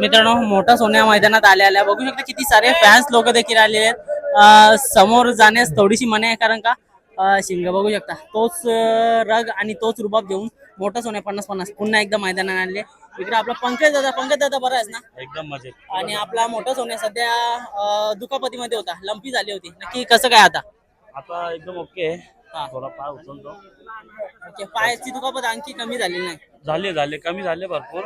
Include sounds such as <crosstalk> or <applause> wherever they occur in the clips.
मित्रांनो मोठा सोन्या मैदानात आल्या आल्या बघू शकता किती सारे फॅन्स लोक देखील आलेले आहेत. समोर जाण्यास थोडीशी मनाई आहे कारण का शिंग बघू शकता. तोच रग आणि तोच रुबाब घेऊन मोठा सोन्या पन्नास पन्नास पुन्हा एकदा मैदानात आणले. इकडे आपला पंकज दादा पंकज दादा बरा आहेस ना? एकदम मजेत. आणि आपला मोठा सोन्या सध्या अं, दुखापतीमध्ये होता. लंपी झाली होती. नक्की कसं काय आता? आता एकदम ओके. थोडा पाय उचलतो. पायाची दुखापत आणखी कमी झाली नाही. झाले झाले. कमी झाले भरपूर.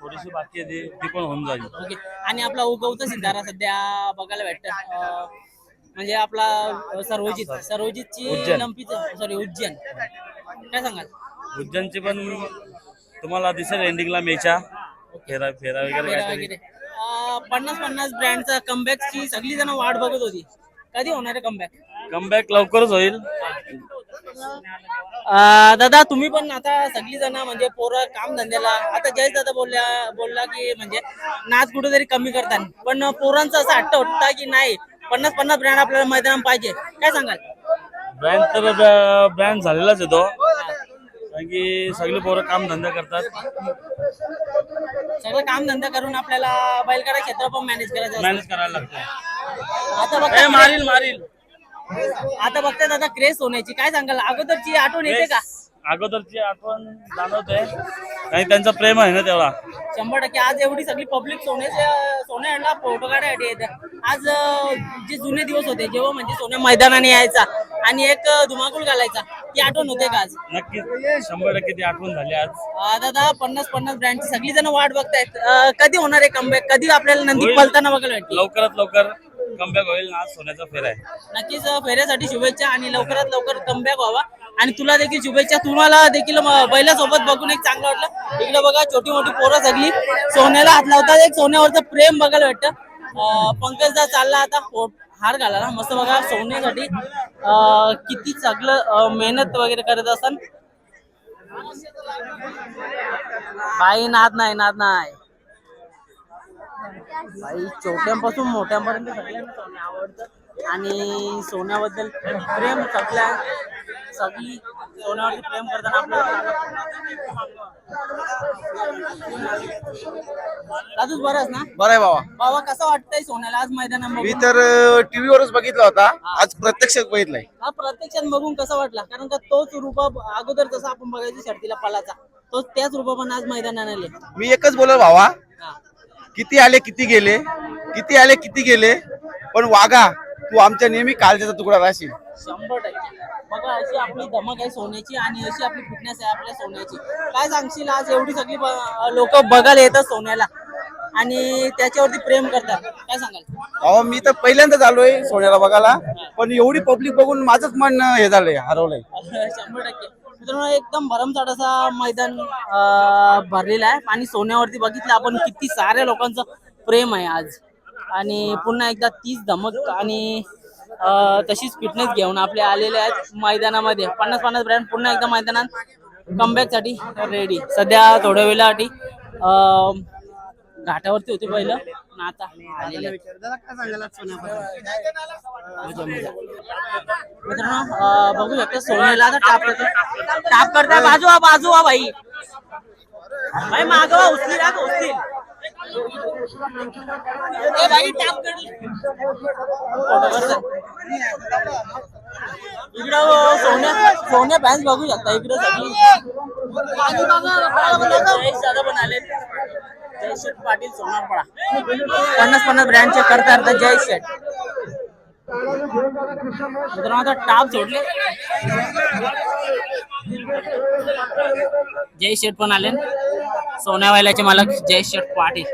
थोडीशी बाकी आहे ती पण होऊन जाईल. ओके. आणि आपला उगवता सितारा सध्या बघायला भेटत. म्हणजे आपला सर्वजित सर्वजितची उज्जैन. लंपीच सॉरी उज्जैन. काय सांगाल? उज्जैनची पण तुम्हाला दिसेल एंडिंगला मेच्या. फेरा फेरा वगैरे काहीतरी. वगैरे. पन्नास पन्नास ब्रँडचा कमबॅकची सगळी जण वाट बघत होती. कधी होणार आहे कमबॅक कमबॅक लवकरच होईल. दादा तुम्ही पण आता सगळी जण म्हणजे पोरं काम धंद्याला आता जयेश दादा बोलल्या बोलला की म्हणजे नाच कुठेतरी कमी करतात. पण पोरांचं असं हट्ट होता की नाही पन्नास पन्नास ब्रँड आपल्याला मैदानात पाहिजे. काय सांगाल? ब्रँड तर ब्रँड झालेलाच आहे तो. कारण की सगळे पोरं काम धंदा करतात. सगळं काम धंदा करून आपल्याला बैलगाडा क्षेत्र पण मॅनेज करायचं असतं. मॅनेज करायला लागतं आता मारील मारील. आता बघता दादा क्रेज होण्याची. काय सांगाल? अगोदरची आठवण येते का? अगोदरची आठवण जाणवते. आणि त्यांचा प्रेम आहे ना तेवढा शंभर टक्के. आज एवढी सगळी पब्लिक सोन्याच्या सोन्याला फोटो काढायसाठी येते. आज अं, जे जुने दिवस होते जेव्हा म्हणजे सोन्या मैदानाने यायचा आणि एक अं, धुमाकूळ घालायचा ती आठवण होते का आज? नक्कीच. शंभर टक्के ती आठवण झाली आज. अं, दादा पन्नास पन्नास ब्रँडची सगळी जण वाट बघतायत. अं, कधी होणार आहे कमबॅक कधी आपल्याला नंदी होईल. पलताना बघायला भेटतील लवकरात लवकर. कमबॅक होईल ना सोन्याचा फेरा आहे. नक्कीच फेऱ्यासाठी शुभेच्छा आणि लवकरात लवकर कमबॅक व्हावा. आणि तुला देखील शुभेच्छा. तुम्हाला देखील म- बैलासोबत बघून एक चांगलं वाटलं. इकडे बघा छोटी मोठी पोरं सगळी. सोन्याला हात लावतात. एक सोन्यावरचं प्रेम बघायला वाटतं अं, पंकजदा चालला आता. पोट हार घालायला. मस्त बघा सोन्यासाठी अं, किती चांगलं अं, मेहनत वगैरे करत असतात काही नाद नाही नाद नाही. बाई छोट्यांपासून मोठ्यांपर्यंत सगळ्यांना सोने आवडतं. आणि सोन्याबद्दल प्रेम सगळ्या सगळी सोन्यावरती प्रेम करताना आपल्याला दादूच बरंच ना? बरं आहे बाबा. बाबा कसं वाटतंय सोन्याला आज मी? तर टीव्हीवरच बघितला होता. आज प्रत्यक्ष बघितलाय. हा प्रत्यक्षात बघून कसं वाटला? कारण का तोच रुबाब अगोदर जसा आपण बघायचो शर्तीला पलाचा तोच त्याच रुबाबानं आज मैदानात आले मी एकच बोललो भावा हा. किती आले किती गेले? किती आले किती गेले? पण वागा तू आमच्या नेहमी काळजाचा तुकडा राहशील. शंभर टक्के. बघा अशी आपली धमक आहे सोन्याची आणि अशी आपली फिटनेस आहे आपल्या सोन्याची. काय सांगशील आज एवढी सगळी लोक बघायला येतात सोन्याला आणि त्याच्यावरती प्रेम करतात. काय सांगाल? भावा मी तर पहिल्यांदाच आलोय सोन्याला बघायला पण एवढी पब्लिक बघून माझंच मन हे झालंय हरवलंय. <laughs> शंभर टक्के. मित्रांनो एकदम भरमसाठ असा मैदान अं, भरलेला आहे. आणि सोन्यावरती बघितलं आपण किती साऱ्या लोकांचं प्रेम आहे आज. आणि पुन्हा एकदा तीच धमक आणि तशीच फिटनेस घेऊन आपले आलेले आहेत मैदानामध्ये. पन्नास पन्नास ब्रँड पुन्हा एकदा मैदानात कमबॅकसाठी रेडी सध्या थोड्या वेळासाठी घाटावरती होते पहिलं पण आता मित्रांनो बघू शकता सोन्याला आता टाप करतो करताय बाजू हा बाजू हा भाई. भाई मागवा उचली राख उचली. भाई टाप इकडं हो, सोन्या सोन्या फॅन्स बघू शकता इकडे सगळी. आणि दादा पण आले जय शेठ पाटील सोनारपडा. पन्नास पन्नास ब्रँडचे करता करता जय शेठ मित्रांनो आता टाप सोडले. जय शेठ पण आले सोन्यावाल्याचे मालक जय शेठ पाटील.